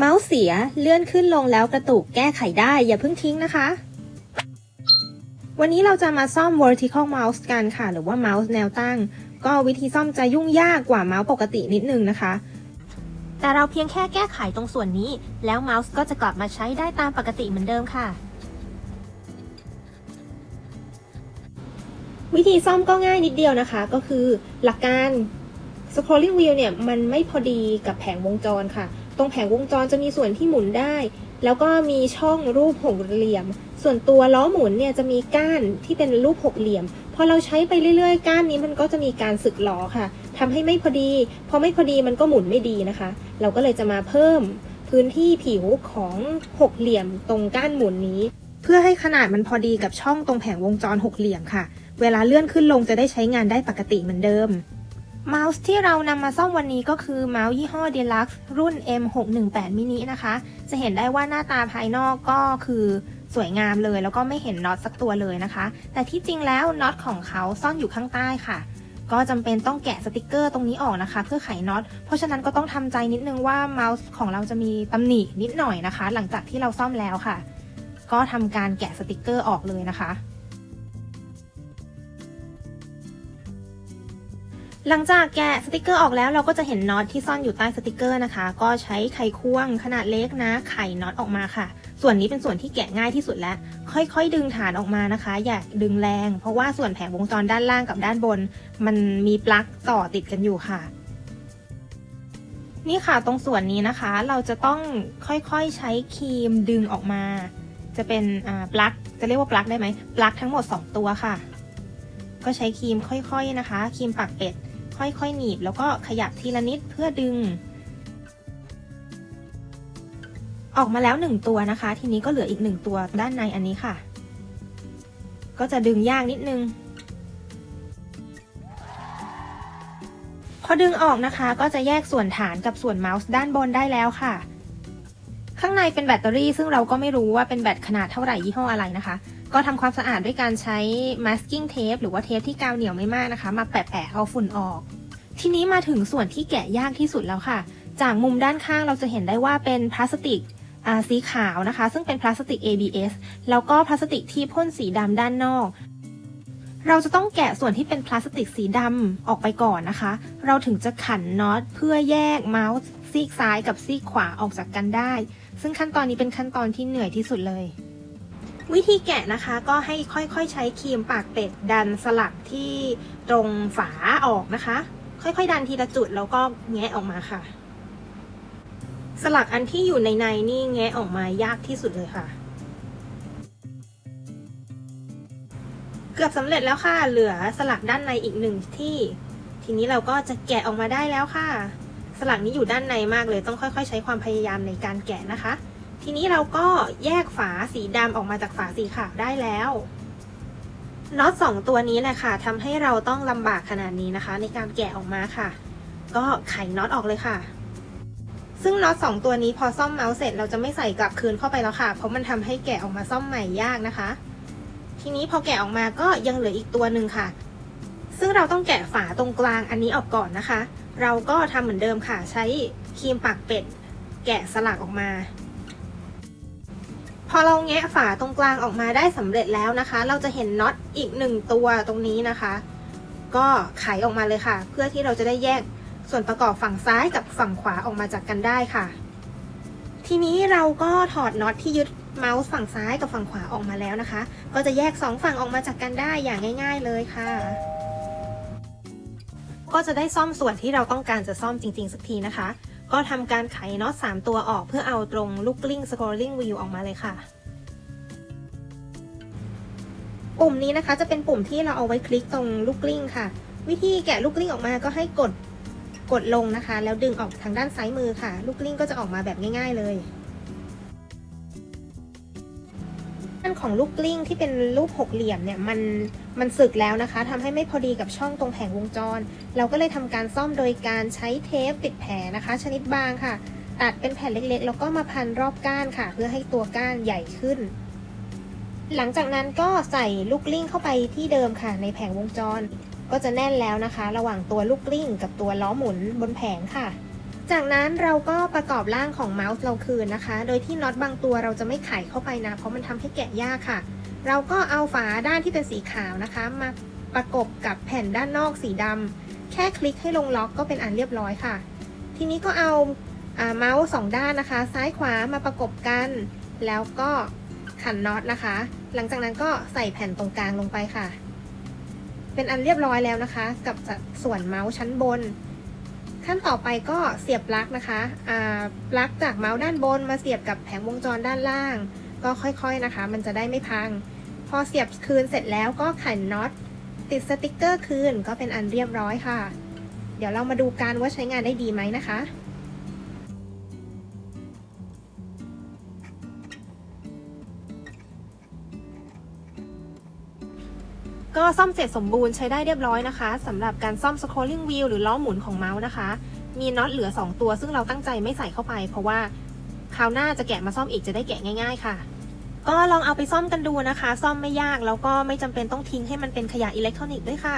เมาส์เสียเลื่อนขึ้นลงแล้วกระตุกแก้ไขได้อย่าเพิ่งทิ้งนะคะ วันนี้เราจะมาซ่อม vertical mouse กันค่ะ หรือว่าเมาส์แนวตั้ง ก็วิธีซ่อมจะยุ่งยากกว่าเมาส์ปกตินิดนึงนะคะ แต่เราเพียงแค่แก้ไขตรงส่วนนี้ แล้วเมาส์ก็จะกลับมาใช้ได้ตามปกติเหมือนเดิมค่ะ วิธีซ่อมก็ง่ายนิดเดียวนะคะ ก็คือหลักการ scrolling wheel เนี่ยมันไม่พอดีกับแผงวงจรค่ะ ตรงแผงวงจรจะมีส่วนที่หมุนได้ แล้วก็มีช่องรูปหกเหลี่ยม ส่วนตัวล้อหมุนเนี่ยจะมีก้านที่เป็นรูปหกเหลี่ยม พอเราใช้ไปเรื่อยๆ ก้านนี้มันก็จะมีการสึกล้อค่ะทำให้ไม่พอดี พอไม่พอดีมันก็หมุนไม่ดีนะคะ เราก็เลยจะมาเพิ่มพื้นที่ผิวของหกเหลี่ยมตรงก้านหมุนนี้ เพื่อให้ขนาดมันพอดีกับช่องตรงแผงวงจรหกเหลี่ยมค่ะ เวลาเลื่อนขึ้นลงจะได้ใช้งานได้ปกติเหมือนเดิม เมาส์ที่เรานำมาซ่อมวันนี้ก็คือเมาส์ยี่ห้อ Deluxe รุ่น M618 mini นะคะ จะเห็นได้ว่าหน้าตาภายนอกก็คือสวยงามเลย แล้วก็ไม่เห็นน็อตสักตัวเลยนะคะ แต่ที่จริงแล้วน็อตของเขาซ่อนอยู่ข้างใต้ค่ะ ก็จำเป็นต้องแกะสติกเกอร์ตรงนี้ออกนะคะ เพื่อไขน็อต เพราะฉะนั้นก็ต้องทำใจนิดนึงว่าเมาส์ของเราจะมีตำหนินิดหน่อยนะคะ หลังจากที่เราซ่อมแล้วค่ะ ก็ทำการแกะสติกเกอร์ออกเลยนะคะ หลังจากแกะสติกเกอร์ออกแล้วเราก็จะเห็นน็อตที่ซ่อนอยู่ใต้สติกเกอร์นะคะ ก็ใช้ไขควงขนาดเล็กนะไขน็อตออกมาค่ะ ส่วนนี้เป็นส่วนที่แกะง่ายที่สุดแล้ว ค่อยๆ ดึงฐานออกมานะคะ อย่าดึงแรง เพราะว่าส่วนแผงวงจรด้านล่างกับด้านบน มันมีปลั๊กต่อติดกันอยู่ค่ะ นี่ค่ะตรงส่วนนี้นะคะ เราจะต้องค่อยๆใช้ครีมดึงออกมา จะเป็นปลั๊กจะเรียกว่าปลั๊กได้ไหมปลั๊กทั้งหมด 2 ตัวค่ะ ก็ใช้ครีมค่อยๆนะคะครีมปากเป็ด ค่อยๆหนีบ แล้วก็ขยับทีละนิดเพื่อดึง ออกมาแล้วหนึ่งตัวนะคะ ทีนี้ก็เหลืออีกหนึ่งตัวด้านในอันนี้ค่ะ ก็จะดึงยากนิดนึง พอดึงออกนะคะก็จะแยกส่วนฐานกับส่วนเมาส์ด้านบนได้แล้วค่ะ ข้างในเป็นแบตเตอรี่ ซึ่งเราก็ไม่รู้ว่าเป็นแบตขนาดเท่าไหร่ยี่ห้ออะไรนะคะ ก็ทำความสะอาดด้วยการใช้ masking tape หรือว่าเทปที่กาวเหนียวไม่มากนะคะ มาแปะๆเอาฝุ่นออก ทีนี้มาถึงส่วนที่แกะยากที่สุดแล้วค่ะ จากมุมด้านข้างเราจะเห็นได้ว่าเป็นพลาสติกอ่าสีขาวนะคะ ซึ่งเป็นพลาสติก ABS แล้วก็พลาสติกที่พ่นสีดำด้านนอก เราจะต้องแกะส่วนที่เป็นพลาสติกสีดำออกไปก่อนนะคะ เราถึงจะขันน็อตเพื่อแยกเมาส์ซีกซ้ายกับซีกขวาออกจากกันได้ ซึ่งขั้นตอนนี้เป็นขั้นตอนที่เหนื่อยที่สุดเลย วิธีแกะนะคะก็ให้ค่อยๆใช้ครีมปากเป็ดดันสลักที่ตรงฝาออกนะคะ ค่อยๆ ดันทีละจุดแล้วก็แงะออกมาค่ะ สลักอันที่อยู่ในในนี่แงะออกมายากที่สุดเลยค่ะ เกือบสำเร็จแล้วค่ะ เหลือสลักด้านในอีกหนึ่งที่ ทีนี้เราก็จะแกะออกมาได้แล้วค่ะ สลักนี้อยู่ด้านในมากเลยต้องค่อยๆ ใช้ความพยายามในการแกะนะคะ ทีนี้เราก็แยกฝาสีดำออกมาจากฝาสีขาวได้แล้วน็อตสองตัวนี้แหละค่ะทำให้เราต้องลำบากขนาดนี้นะคะ ในการแกะออกมาค่ะ ก็ไขน็อตออกเลยค่ะ ซึ่งน็อตสองตัวนี้พอซ่อมเมาส์เสร็จเราจะไม่ใส่กลับคืนเข้าไปแล้วค่ะ เพราะมันทำให้แกะออกมาซ่อมใหม่ยากนะคะ ทีนี้พอแกะออกมาก็ยังเหลืออีกตัวหนึ่งค่ะ ซึ่งเราต้องแกะฝาตรงกลางอันนี้ออกก่อนนะคะ เราก็ทำเหมือนเดิมค่ะ ใช้ครีมปากเป็ด แกะสลักออกมา พอเราแงะฝาตรงกลางออกมาได้สำเร็จแล้วนะคะ เราจะเห็นน็อตอีกหนึ่งตัวตรงนี้นะคะ ก็ไขออกมาเลยค่ะ เพื่อที่เราจะได้แยกส่วนประกอบฝั่งซ้ายกับฝั่งขวาออกมาจากกันได้ค่ะ ทีนี้เราก็ถอดน็อตที่ยึดเมาส์ฝั่งซ้ายกับฝั่งขวาออกมาแล้วนะคะ ก็จะแยกสองฝั่งออกมาจากกันได้อย่างง่าย ๆ เลยค่ะ ก็จะได้ซ่อมส่วนที่เราต้องการจะซ่อมจริง ๆ สักทีนะคะ ก็ทำการไขน็อต3ตัวออกเพื่อเอาตรงลูกกลิ้ง scrolling wheel ออกมาเลยค่ะ ปุ่มนี้นะคะจะเป็นปุ่มที่เราเอาไว้คลิกตรงลูกกลิ้งค่ะ วิธีแกะลูกกลิ้งออกมาก็ให้กดกดลงนะคะ แล้วดึงออกทางด้านซ้ายมือค่ะ ลูกกลิ้งก็จะออกมาแบบง่าย ๆ เลยด้านของลูกกลิ้งที่เป็นรูปหกเหลี่ยมเนี่ยมัน มันสึกแล้วนะคะทำให้ไม่พอดีกับช่องตรงแผงวงจร เราก็เลยทำการซ่อมโดยการใช้เทปติดแผลนะคะ ชนิดบางค่ะ ตัดเป็นแผ่นเล็กๆ แล้วก็มาพันรอบก้านค่ะ เพื่อให้ตัวก้านใหญ่ขึ้น หลังจากนั้นก็ใส่ลูกกลิ้งเข้าไปที่เดิมค่ะ ในแผงวงจร ก็จะแน่นแล้วนะคะ ระหว่างตัวลูกกลิ้งกับตัวล้อหมุนบนแผงค่ะ จากนั้นเราก็ประกอบร่างของเมาส์เราคืนนะคะ โดยที่น็อตบางตัวเราจะไม่ไขเข้าไปนะ เพราะมันทำให้แกะยากค่ะ เราก็เอาฝาด้านที่เป็นสีขาวนะคะ มาประกบกับแผ่นด้านนอกสีดำแค่คลิกให้ลงล็อกก็เป็นอันเรียบร้อยค่ะ ทีนี้ก็เอาเมาส์สองด้านนะคะ ซ้ายขวามาประกบกัน แล้วก็ขันน็อตนะคะ หลังจากนั้นก็ใส่แผ่นตรงกลางลงไปค่ะ เป็นอันเรียบร้อยแล้วนะคะ กับส่วนเมาส์ชั้นบน ขั้นต่อไปก็เสียบปลั๊กนะคะปลั๊กจากเมาส์ด้านบนมาเสียบกับแผงวงจรด้านล่าง ก็ค่อยๆนะคะ มันจะได้ไม่พัง พอเสียบคืนเสร็จแล้วก็ขันน็อตติดสติกเกอร์คืนก็เป็นอันเรียบร้อยค่ะ เดี๋ยวเรามาดูกันว่าใช้งานได้ดีไหมนะคะก็ซ่อมเสร็จสมบูรณ์ใช้ได้เรียบร้อยนะคะสำหรับการซ่อม scrolling wheel หรือล้อหมุนของเมาส์นะคะ มีน็อตเหลือ 2 ตัวซึ่งเราตั้งใจไม่ใส่เข้าไป เพราะว่า คราวหน้าจะแกะมาซ่อมอีกจะได้แกะง่าย ๆ ค่ะ ก็ลองเอาไปซ่อมกันดูนะคะ ซ่อมไม่ยากแล้วก็ไม่จำเป็นต้องทิ้งให้มันเป็นขยะอิเล็กทรอนิกส์ด้วยค่ะ